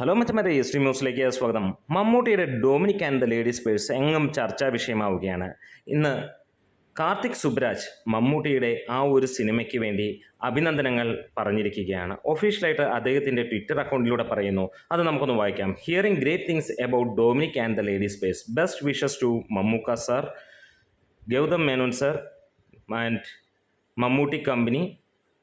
Hello മച്ചമാരെ stream ന്യൂസിലേക്ക് സ്വാഗതം. മമ്മൂട്ടിയുടെ Dominic and the ladies purse എങ്ങും ചർച്ചാ വിഷയമാവുകയാണ്. ഇന്ന് കാർത്തിക് സുബ്രാജ് മമ്മൂട്ടിയുടെ ആ ഒരു സിനിമയ്ക്ക് വേണ്ടി അഭിനന്ദനങ്ങൾ പറഞ്ഞിരിക്കുകയാണ്. ഒഫീഷ്യലായിട്ട് അദ്ദേഹത്തിന്റെ ട്വിറ്റർ അക്കൗണ്ടിലൂടെ പറയുന്നു. അത് നമുക്കൊന്ന് വായിക്കാം. Hearing great things about Dominic and the ladies purse best wishes to Mammukka sir Gautham Menon sir and Mammootty company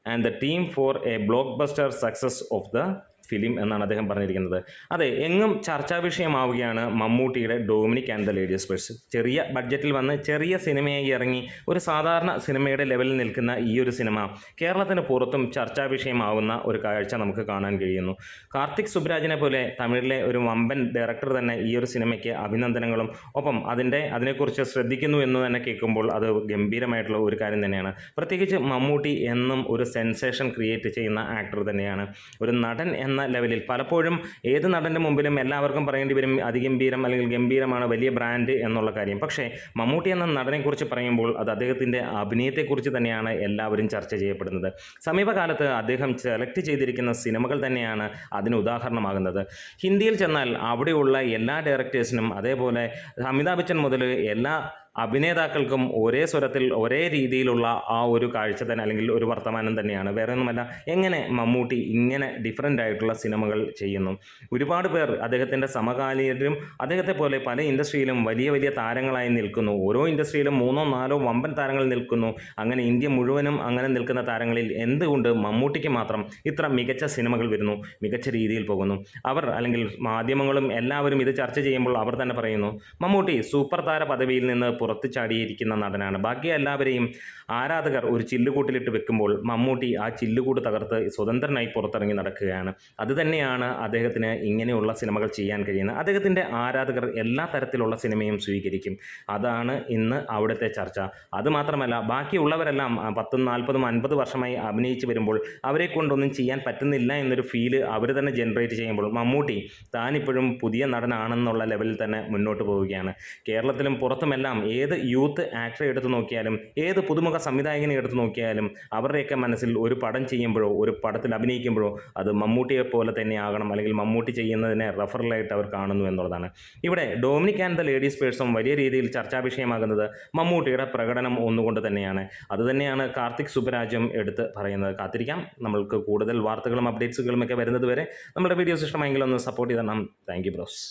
and the team for a blockbuster success of the film എന്നാണ് അദ്ദേഹം പറഞ്ഞിരിക്കുന്നത്. അതെ എങ്ങും ചർച്ചാ വിഷയമാവുകയാണ് മമ്മൂട്ടിയുടെ Dominic and the ladies special ചെറിയ ബഡ്ജറ്റിൽ വന്ന് ചെറിയ സിനിമയായി ഇറങ്ങി ഒരു സാധാരണ സിനിമയുടെ ലെവലിൽ നിൽക്കുന്ന ഈ ഒരു സിനിമ കേരളത്തിന് പുറത്തും ചർച്ചാ വിഷയമാവുന്ന ഒരു കാഴ്ച നമുക്ക് കാണാൻ കഴിയുന്നു. കാർത്തിക് സുബ്രാജിനെ പോലെ തമിഴിലെ ഒരു വമ്പൻ ഡയറക്ടർ തന്നെ ഈ ഒരു സിനിമയ്ക്ക് അഭിനന്ദനങ്ങളും ഒപ്പം അതിന്റെ അതിനെക്കുറിച്ച് ശ്രദ്ധിക്കുന്നു എന്ന് തന്നെ കേൾക്കുമ്പോൾ അത് ഗംഭീരമായിട്ടുള്ള ഒരു കാര്യം തന്നെയാണ്. പ്രത്യേകിച്ച് മമ്മൂട്ടി എന്നും ഒരു സെൻസേഷൻ ക്രിയേറ്റ് ചെയ്യുന്ന ആക്ടർ തന്നെയാണ്. ഒരു നടൻ എന്ന ലെവലിൽ. പലപ്പോഴും ഏത് നടന്റെ മുമ്പിലും എല്ലാവർക്കും പറയേണ്ടി വരും അതിഗംഭീരം അല്ലെങ്കിൽ ഗംഭീരമാണ് വലിയ ബ്രാൻഡ് എന്നുള്ള കാര്യം. പക്ഷേ മമ്മൂട്ടി എന്ന നടനെക്കുറിച്ച് പറയുമ്പോൾ അത് അദ്ദേഹത്തിന്റെ അഭിനയത്തെക്കുറിച്ച് തന്നെയാണ് എല്ലാവരും ചർച്ച ചെയ്യപ്പെടുന്നത്. സമീപകാലത്ത് അദ്ദേഹം സെലക്ട് ചെയ്തിരിക്കുന്ന സിനിമകൾ തന്നെയാണ് അതിന് ഉദാഹരണമാകുന്നത്. ഹിന്ദിയിൽ ചെന്നാൽ അവിടെയുള്ള എല്ലാ ഡയറക്ടേഴ്സിനും അതേപോലെ അമിതാഭ് ബച്ചൻ മുതൽ എല്ലാ അഭിനേതാക്കൾക്കും ഒരേ സ്വരത്തിൽ ഒരേ രീതിയിലുള്ള ആ ഒരു കാഴ്ച തന്നെ അല്ലെങ്കിൽ ഒരു വർത്തമാനം തന്നെയാണ്. വേറെ ഒന്നുമല്ല എങ്ങനെ മമ്മൂട്ടി ഇങ്ങനെ ഡിഫറെന്റ് ആയിട്ടുള്ള സിനിമകൾ ചെയ്യുന്നു? ഒരുപാട് പേർ അദ്ദേഹത്തിന്റെ സമകാലീനരും അദ്ദേഹത്തെ പോലെ പല ഇൻഡസ്ട്രിയിലും വലിയ വലിയ താരങ്ങളായി നിൽക്കുന്നു. ഓരോ ഇൻഡസ്ട്രിയിലും മൂന്നോ നാലോ വമ്പൻ താരങ്ങൾ നിൽക്കുന്നു. അങ്ങനെ ഇന്ത്യ മുഴുവനും അങ്ങനെ നിൽക്കുന്ന താരങ്ങളിൽ എന്തുകൊണ്ട് മമ്മൂട്ടിക്ക് മാത്രം ഇത്ര മികച്ച സിനിമകൾ വരുന്നു മികച്ച രീതിയിൽ പോകുന്നു? അവർ അല്ലെങ്കിൽ മാധ്യമങ്ങളും എല്ലാവരും ഇത് ചർച്ച ചെയ്യുമ്പോൾ അവർ തന്നെ പറയുന്നു മമ്മൂട്ടി സൂപ്പർ താര പദവിയിൽ നിന്ന് പുറത്തു ചാടിയിരിക്കുന്ന നടനാണ്. ബാക്കി എല്ലാവരെയും ആരാധകർ ഒരു ചില്ലുകൂട്ടിലിട്ട് വെക്കുമ്പോൾ മമ്മൂട്ടി ആ ചില്ലുകൂട് തകർത്ത് സ്വതന്ത്രനായി പുറത്തിറങ്ങി നടക്കുകയാണ്. അതുതന്നെയാണ് അദ്ദേഹത്തിന് ഇങ്ങനെയുള്ള സിനിമകൾ ചെയ്യാൻ കഴിയുന്നത്. അദ്ദേഹത്തിന്റെ ആരാധകർ എല്ലാ തരത്തിലുള്ള സിനിമയും സ്വീകരിക്കും. അതാണ് ഇന്ന് അവിടുത്തെ ചർച്ച. അതുമാത്രമല്ല ബാക്കിയുള്ളവരെല്ലാം പത്തും നാൽപ്പതും അൻപത് വർഷമായി അഭിനയിച്ച് വരുമ്പോൾ അവരെ കൊണ്ടൊന്നും ചെയ്യാൻ പറ്റുന്നില്ല എന്നൊരു ഫീൽ അവർ തന്നെ ജനറേറ്റ് ചെയ്യുമ്പോൾ മമ്മൂട്ടി താനിപ്പോഴും പുതിയ നടനാണെന്നുള്ള ലെവലിൽ തന്നെ മുന്നോട്ട് പോവുകയാണ്. കേരളത്തിലും പുറത്തുമെല്ലാം ഏത് യൂത്ത് ആക്ടറെ എടുത്തു നോക്കിയാലും ഏത് പുതുമുഖ സംവിധായകനെ എടുത്തു നോക്കിയാലും അവരുടെയൊക്കെ മനസ്സിൽ ഒരു പടം ചെയ്യുമ്പോഴോ ഒരു പടത്തിൽ അഭിനയിക്കുമ്പോഴോ അത് മമ്മൂട്ടിയെ പോലെ തന്നെ ആകണം അല്ലെങ്കിൽ മമ്മൂട്ടി ചെയ്യുന്നതിനെ റെഫറലായിട്ട് അവർ കാണുന്നു എന്നുള്ളതാണ്. ഇവിടെ ഡൊമിനിക് ആൻഡ് ദ ലേഡീസ് പേഴ്സും വലിയ രീതിയിൽ ചർച്ചാ വിഷയമാകുന്നത് മമ്മൂട്ടിയുടെ പ്രകടനം ഒന്നുകൊണ്ട് തന്നെയാണ്. അതുതന്നെയാണ് കാർത്തിക് സുബരാജും എടുത്ത് പറയുന്നത്. കാത്തിരിക്കാം. നമ്മൾക്ക് കൂടുതൽ വാർത്തകളും അപ്ഡേറ്റ്സുകളും ഒക്കെ വരുന്നത് വരെ നമ്മുടെ വീഡിയോസ് ഇഷ്ടമായെങ്കിൽ ഒന്ന് സപ്പോർട്ട് ചെയ്തണം. Thank bros